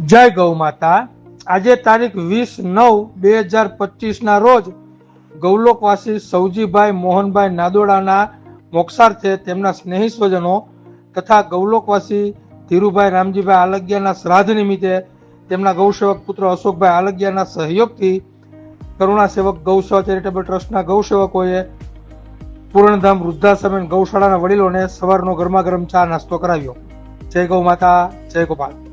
જય ગૌ માતા. આજે તારીખ વીસ નવ બે હજાર પચીસના રોજ ગૌલોકવાસી સૌજીભાઈ મોહનભાઈ નાદોડાના મોક્ષાર્થે તેમના સ્નેહી સ્વજનો તથા ગૌલોકવાસી ધીરુભાઈ રામજીભાઈ આલગિયાના શ્રાદ્ધ નિમિત્તે તેમના ગૌસેવક પુત્ર અશોકભાઈ આલગિયાના સહયોગથી કરુણા સેવક ગૌસેવા ચેરિટેબલ ટ્રસ્ટના ગૌસેવકોએ પૂર્ણધામ વૃદ્ધાશ્રમ ગૌશાળાના વડીલોને સવારનો ગરમા ગરમ ચા નાસ્તો કરાવ્યો. જય ગૌ માતા, જય ગોપાલ.